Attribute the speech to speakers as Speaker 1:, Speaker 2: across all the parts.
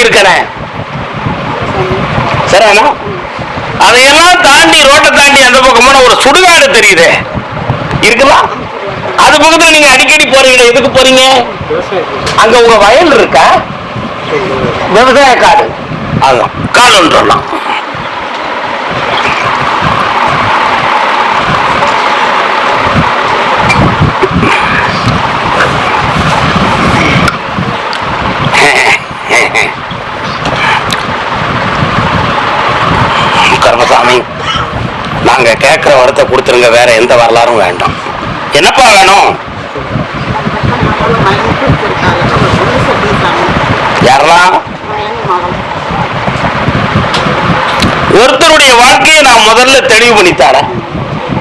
Speaker 1: சாமி இருக்கனே. சரியானா அதையெல்லாம் தாண்டி ரோட்டை தாண்டி அந்த பக்கம் போனா ஒரு சுடுகாடு தெரியுது. இருக்குதா? அது பக்கத்துல நீங்க அடிக்கடி போறீங்க எதுக்கு போறீங்க? அங்க உங்க வயல் இருக்கா? விவசாய காடு. அதான் காடுன்றலாம் வரத்தை வேற எந்த வரலாறும் வேண்டாம். என்னப்பா வேணும்? யாரெல்லாம் ஒருத்தருடைய வாழ்க்கையை நான் முதல்ல தெளிவு பண்ணி தரேன்.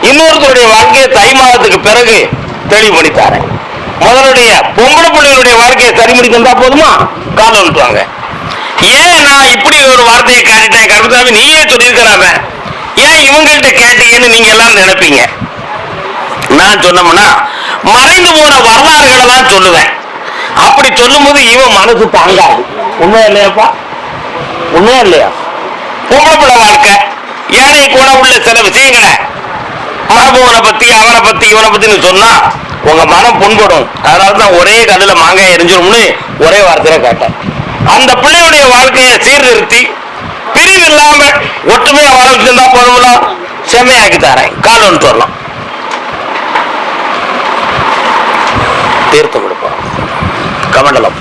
Speaker 1: இன்னொருத்தருடைய வாழ்க்கையை தை மாதத்துக்கு பிறகு தெளிவு பண்ணி தரேன். முதலுடைய பொம்பளை பிள்ளைகளுடைய வாழ்க்கையை சரி பண்ணி தந்தா போதுமா? காலம் விட்டுவாங்க ஏன் நான் இப்படி ஒரு வார்த்தையை காட்டிட்டேன் கருத்தாமி நீயே சொல்லியிருக்கிறாம? ஏன் இவங்கள்ட்ட கேட்டீங்கன்னு நீங்க எல்லாரும் நினைப்பீங்க. நான் சொன்னோம்னா மறைந்து போன வரலாறுகளை தான் சொல்லுவேன். அப்படி சொல்லும் போது இவன் மனசு தாங்காது. உண்மையா இல்லையாப்பா? உண்மையா இல்லையா? பொம்பளை வாழ்க்கை. ஏழை கூட உள்ள சில விஷயங்களை மரபுவனை பத்தி அவனை பத்தி இவனை பத்தின்னு சொன்னா உங்க மனம் புண்படும். அதனால தான் ஒரே கல்லுல மாங்காய் எரிஞ்சிடும்னு ஒரே வார்த்தையில கேட்டேன். அந்த பிள்ளையுடைய வாழ்க்கையை சீர்திருத்தி பிரிவு இல்லாம ஒற்றுமையா வாழ வச்சிருந்தா போதும்ல செம்மையாக்கி தரேன். கால் ஒன்று வரலாம் தீர்த்தம் கொடுப்போம் கமண்டலம்.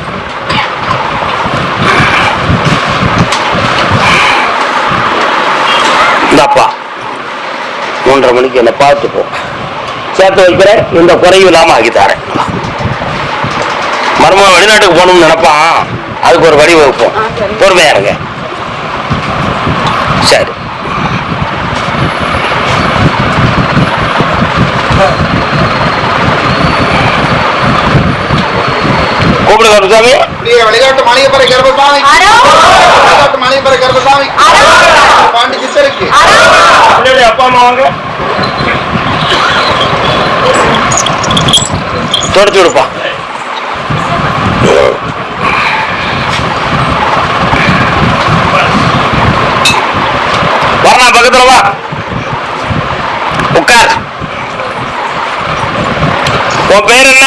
Speaker 1: இந்தாப்பா. மூன்றரை மணிக்கு என்ன பார்த்துப்போ சேர்த்து வைக்கிறேன் இந்த குறையும் இல்லாம ஆக்கி தரேன். மருமகன் வெளிநாட்டுக்கு போகணும்னு நினைப்பான். அதுக்கு ஒரு வழி வகுப்போம். பொறுமையா இருங்க. சரி. கூப்பிடுங்க கருசாமி
Speaker 2: பிரிய விளையாட்டு மணியப்பரை
Speaker 1: உன் பேர் என்ன?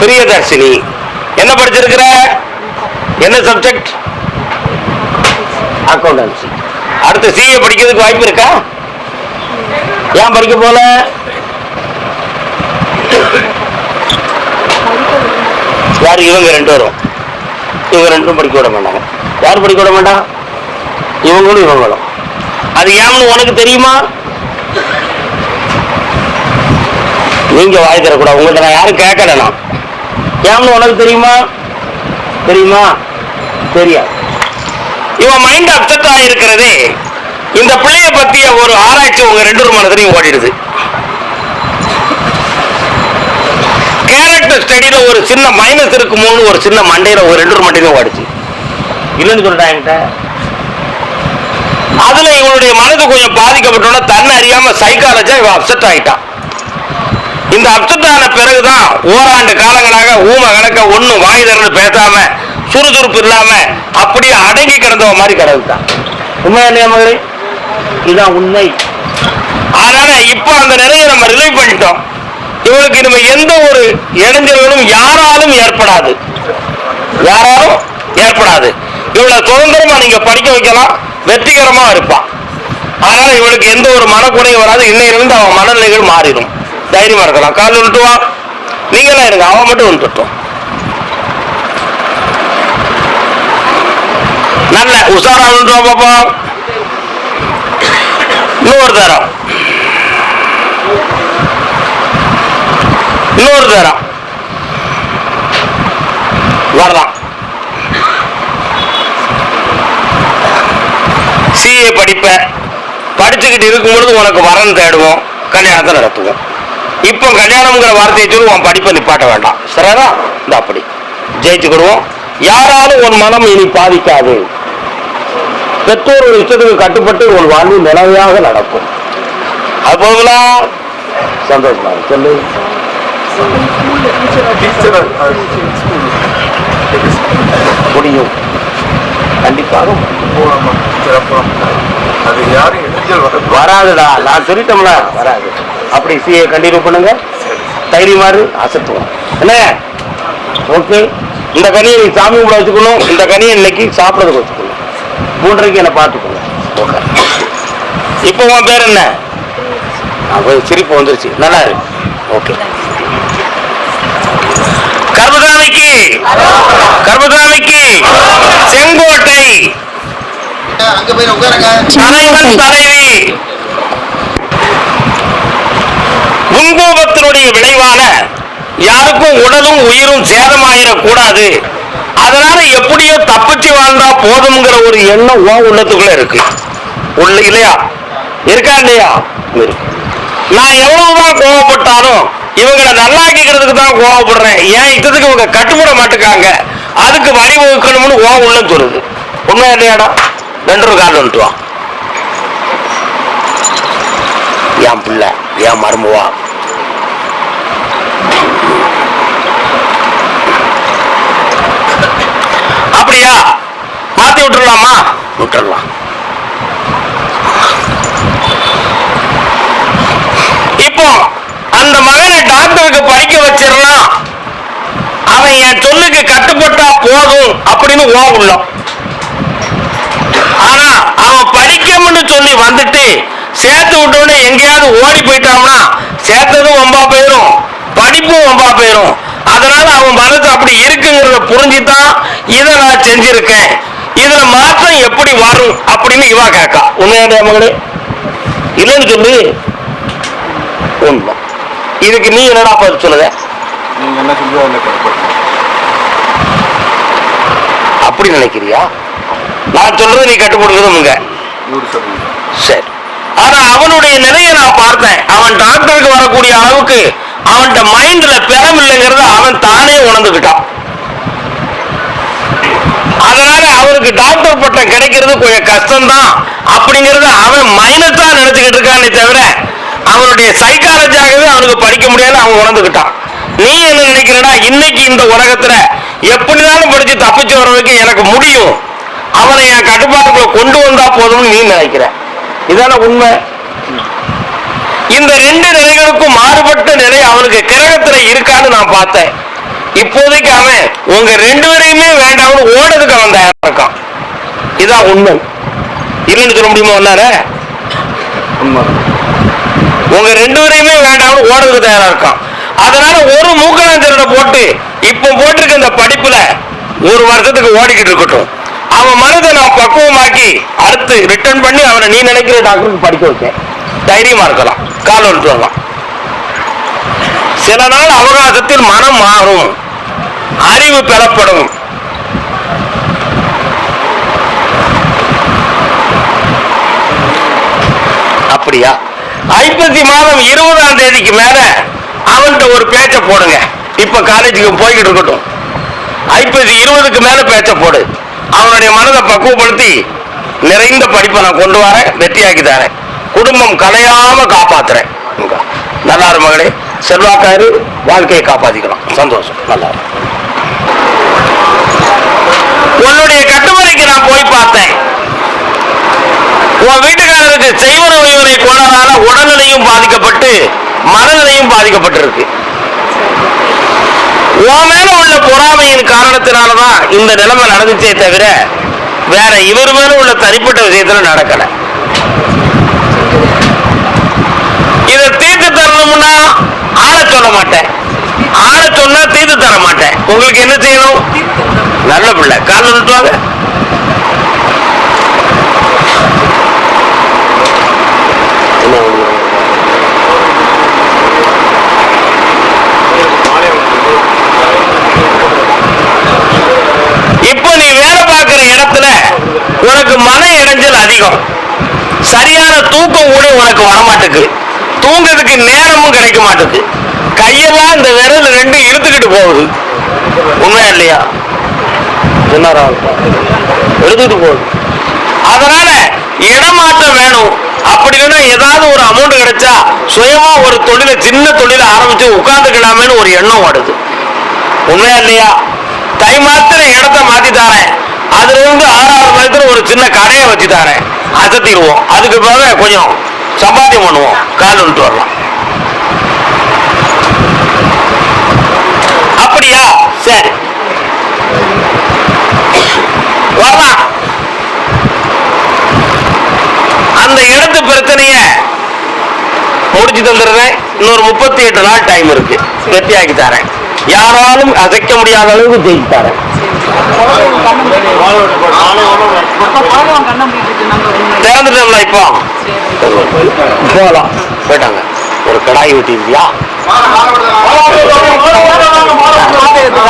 Speaker 1: பிரியதர்ஷினி. என்ன படிச்சிருக்கிற? என்ன சப்ஜெக்ட் அக்கௌண்டன்சி அடுத்து சிஏ படிக்கிறதுக்கு வாய்ப்பு இருக்கா? ஏன் படிக்க போல? யார்? இவங்க ரெண்டு பேரும். இவங்க ரெண்டும் படிக்க விட மாட்டாங்க. யார் படிக்க விட மாட்டான் இவங்களும் இவங்களும். அது ஏன்னு உனக்கு தெரியுமா? நீங்க வாய் தரக்கூடாது. உங்கள்கிட்ட நான் யாரும் கேட்கல நான் ஏன்னு உனக்கு தெரியுமா? தெரியுமா? தெரியாது. இவன் மைண்ட் அப்செட் ஆகிருக்கிறதே இந்த பிள்ளைய பத்திய ஒரு ஆராய்ச்சி உங்க ரெண்டு ஒரு மனதிலையும் ஓடிடுது. கேரக்டர் ஸ்டடியில ஒரு சின்ன மைனஸ் இருக்குமோன்னு ஒரு சின்ன மண்டையில ஒரு ரெண்டு ஒரு மண்டையிலும் ஓடிச்சு. இல்லைன்னு சொல்லிட்டாங்க அதுல இவனுடைய மனது கொஞ்சம் பாதிக்கப்பட்டோன்னா தன்னை அறியாம சைக்காலஜா இவன் அப்செட் ஆயிட்டான். இந்த அப்செட் பிறகுதான் ஓராண்டு காலங்களாக ஊம கணக்க ஒன்றும் வாய் திறந்து பேசாம சுறுசுறுப்பு இல்லாம அப்படியே அடங்கி கிடந்தவ மாதிரி கிடக்குதான். உண்மையா மகளே? இதுதான் உண்மை. அதனால இப்போ அந்த நிலையை நம்ம ரிலீவ் பண்ணிட்டோம். இவளுக்கு நம்ம எந்த ஒரு இடைஞ்சல்களும் யாராலும் ஏற்படாது. யாராலும் ஏற்படாது. இவளை சுதந்திரமா நீங்க படிக்க வைக்கலாம். வெற்றிகரமா இருப்பான். அதனால இவளுக்கு எந்த ஒரு மனக்குறையும் வராது. இன்னையிலிருந்து அவன் மனநிலைகள் மாறிடும். தைரியமா இருக்கலாம். கால் விட்டு வா நீங்களாம் இருங்க அவன் மட்டும் வந்துட்டோம் நல்ல உஷாரா விட்டு பாப்பா. இன்னொரு தரம். இன்னொரு தரம். வரலாம். சிஏ படிப்ப. படிச்சுக்கிட்டு இருக்கும் பொழுது உனக்கு வரன் தேடுவோம். கல்யாணத்தை நடத்துவோம். இப்போ கல்யாணம்ங்கிற வார்த்தையை சொல்லி உன் படிப்பை நிப்பாட்ட வேண்டாம். சரியா இந்த அப்படி. ஜெயிச்சுக்கிடுவோம். யாராலும் உன் மனம் இனி பாதிக்காது. பெற்றோர் ஒரு இஷ்டத்துக்கு கட்டுப்பட்டு உன் வாழ்வு நிலையாக நடக்கும். அது போதுங்களா சந்தோஷமா சொல்லு. முடியும். கண்டிப்பாக
Speaker 3: அது யாரும்
Speaker 1: வராதுடா. நான் சொல்லிட்டோம்ல. வராது. அப்படி சிஏ கண்டினியூ பண்ணுங்க. தைரியமாறு அசத்துவோம் என்ன? ஓகே இந்த கனியை நீ சாமி கூட வச்சுக்கணும். இந்த கனியை இன்னைக்கு சாப்பிட்றதுக்கு வச்சுக்கணும். மூன்றரைக்கு என்னை பார்த்துக்கணும் ஓகே இப்போ உன் பேர் என்ன? அப்போ சிரிப்பு வந்துருச்சு. நல்லா இருக்கு ஓகே கர்மசாமிக்கு கர்மசாமிக்கு செங்கோட்டை.
Speaker 2: அங்க போய் உட்காருங்க.
Speaker 1: தலைவன் தலைவி. முன்கோபத்தினுடைய விளைவான யாருக்கும் உடலும் உயிரும் சேதமாயிடக் கூடாது அதனால எப்படியோ தப்பிச்சு வாழ்ந்தா போதும்ங்கிற ஒரு எண்ணம் உன் உள்ளத்துக்குள்ள இருக்கு. உள்ள இல்லையா? இருக்கா இல்லையா? நான் எவ்வளவுதான் கோவப்பட்டாலும் இவங்களை நல்லாக்கிக்கிறதுக்கு தான் கோவப்படுறேன். ஏன் இஷ்டத்துக்கு இவங்க கட்டுப்பட மாட்டுக்காங்க? அதுக்கு வழி வகுக்கணும்னு ஓ உள்ளம் சொல்லுது. உண்மை இல்லையாடா? ரெண்டு ஒரு கார்டு வந்துட்டுவான் என் பிள்ளை என் மருமவா அப்படியா? மாத்தி விட்டுறலாமா? விட்டுறலாம். இப்போ அந்த மகனை டாக்டருக்கு படிக்க வச்சிடலாம். அவன் என் சொல்லுக்கு கட்டுப்பட்டா போதும் அப்படின்னு ஓ உள்ளம் ஆனா அவன் படிக்கணும்னு சொல்லி வந்துட்டு சேர்த்து விட்டோடனே எங்கேயாவது ஓடி போயிட்டான்னா சேர்த்ததும் வம்பா போயிடும் படிப்பும் வம்பா போயிடும் அதனால அவன் மனசு அப்படி இருக்குங்கிறத புரிஞ்சுதான் இதை நான் செஞ்சிருக்கேன். இதுல மாற்றம் எப்படி வரும் அப்படின்னு இவா கேட்கா. உண்மையான மகளே? இல்லைன்னு சொல்லு. உண்மை. இதுக்கு நீ என்னடா பதில் சொல்லுத? அப்படி நினைக்கிறியா? நான் சொல்றது நீ
Speaker 3: சதவீதம்.
Speaker 1: சரி. ஆனா அவனுடைய நிலையை நான் பார்த்தேன். அவன் டாக்டருக்கு வரக்கூடிய அளவுக்கு அவன்கிட்ட மைண்ட்ல பெறம் இல்லைங்கிறத அவன் தானே உணர்ந்துக்கிட்டான் அதனால அவருக்கு டாக்டர் பட்டம் கிடைக்கிறது கொஞ்சம் கஷ்டம்தான். அப்படிங்கறத அவன் மைனஸா நினைச்சுக்கிட்டு இருக்கானே தவிர அவனுடைய சைக்காலஜியாகவே அவனுக்கு படிக்க முடியாதுன்னு அவன் உணர்ந்துக்கிட்டான் நீ என்ன நினைக்கிறனா இன்னைக்கு இந்த உலகத்துல எப்படினாலும் படிச்சு தப்பிச்சு வர்றதுக்கு எனக்கு முடியும். அவனை என் கட்டுப்பாட்டுக்குள்ள கொண்டு வந்தா போதும்னு நீ நினைக்கிற. இதான உண்மை? இந்த ரெண்டு நிலைகளுக்கும் மாறுபட்ட நிலை அவனுக்கு கிரகத்துல இருக்கான்னு நான் பார்த்தேன். இப்போதைக்கு அவன் உங்க ரெண்டு பேரையுமே வேண்டாம்னு ஓடுறதுக்கு அவன் தயாரா இருக்கான். இதான் உண்மை. இல்லைன்னு சொல்ல முடியுமா ஒன்னார உங்க ரெண்டு பேரையுமே வேண்டாம்னு ஓடுறதுக்கு தயாரா இருக்கான். அதனால ஒரு மூக்கலாஞ்சலனை போட்டு இப்போ போட்டிருக்க இந்த படிப்புல ஒரு வருஷத்துக்கு ஓடிக்கிட்டு இருக்கட்டும். அவன் மனதை நான் பக்குவமாக்கி அடுத்து ரிட்டர்ன் பண்ணி அவனை நீ நினைக்கிற டாக்டருக்கு படிக்க வைக்கேன் தைரியமா இருக்கலாம். கால் வரலாம் சில நாள் அவகாசத்தில் மனம் மாறும். அறிவு பெறப்படும். அப்படியா? ஐப்பசி மாதம் இருபதாம் தேதிக்கு மேல அவன்கிட்ட ஒரு பேச்ச போடுங்க. இப்ப காலேஜுக்கு போய்கிட்டு இருக்கட்டும். ஐப்பசி இருபதுக்கு மேல பேச்ச போடு. அவனுடைய மனதை பக்குவப்படுத்தி நிறைந்த படிப்பை நான் கொண்டு வரேன் வெற்றியாக்கி தரேன். குடும்பம் கலையாம காப்பாத்துறேன். நல்லாரு நல்லா மகளே. செல்வாக்காரு வாழ்க்கையை காப்பாத்திக்கலாம். சந்தோஷம். நல்லா இருக்கும் உன்னுடைய கட்டுமறைக்கு நான் போய் பார்த்தேன். உன் வீட்டுக்காரருக்கு செய்வன உயவனை கோளாறால உடல்நிலையும் பாதிக்கப்பட்டு மனநிலையும் பாதிக்கப்பட்டிருக்கு. உன் மேல உள்ள பொறாமையின் காரணத்தினாலதான் இந்த நிலைமை நடந்துச்சே தவிர வேற இவர் மேல உள்ள தனிப்பட்ட விஷயத்துல நடக்கல. இதை தீர்த்து தரணும்னா ஆள சொல்ல மாட்டேன். ஆள சொன்னா தீர்த்து தர மாட்டேன். உங்களுக்கு என்ன செய்யணும்? நல்ல பிள்ளை. கால் நிறுத்துவாங்க இப்போ நீ வேலை பார்க்கிற இடத்துல உனக்கு மன இடைஞ்சல் அதிகம். சரியான தூக்கம் கூட உனக்கு வரமாட்டுக்கு. தூங்குறதுக்கு நேரமும் கிடைக்க மாட்டுக்கு கையெல்லாம் இந்த விரல் ரெண்டு இழுத்துக்கிட்டு போகுது. உண்மையா இல்லையா? சொன்னாரா எழுதிட்டு போகுது அதனால இடமாற்றம் வேணும். அப்படி இல்லைன்னா ஏதாவது ஒரு அமௌண்ட் கிடைச்சா சுயமா ஒரு தொழிலை சின்ன தொழிலை ஆரம்பிச்சு உட்கார்ந்துக்கலாமேன்னு ஒரு எண்ணம் வருது உண்மையா இல்லையா? தை மாத்திர இடத்த மாத்தி தாரேன். அதுல இருந்து ஆறாவது மாதத்துல ஒரு சின்ன கடையை வச்சு தாரேன். அசத்திடுவோம். அதுக்கு பிறகு கொஞ்சம் சம்பாத்தியம் பண்ணுவோம். கால் விட்டு வரலாம். அப்படியா? சரி. வரலாம் அந்த இடத்து பிரச்சனைய முடிச்சு தந்துடுறேன். இன்னொரு முப்பத்தி எட்டு நாள் டைம் இருக்கு. வெற்றியாக்கி தரேன். யாராலும் அசைக்க முடியாத அளவுக்கு ஜெயிச்சு தரேன். திறந்துட்டோம்ல இப்போ? போலாம். போயிட்டாங்க. ஒரு கடாய் வெட்டிருக்கியா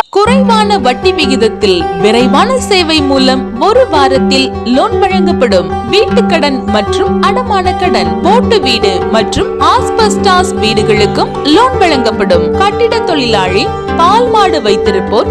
Speaker 4: குறைவான வட்டி விகிதத்தில் விரைவான சேவை மூலம் ஒரு வாரத்தில் லோன் வழங்கப்படும். வீட்டு கடன் மற்றும் அடமான கடன் போட்டு வீடு மற்றும் ஆஸ்பஸ்டாஸ் வீடுகளுக்கும் லோன் வழங்கப்படும். கட்டிட தொழிலாளி பால் மாடு வைத்திருப்போர்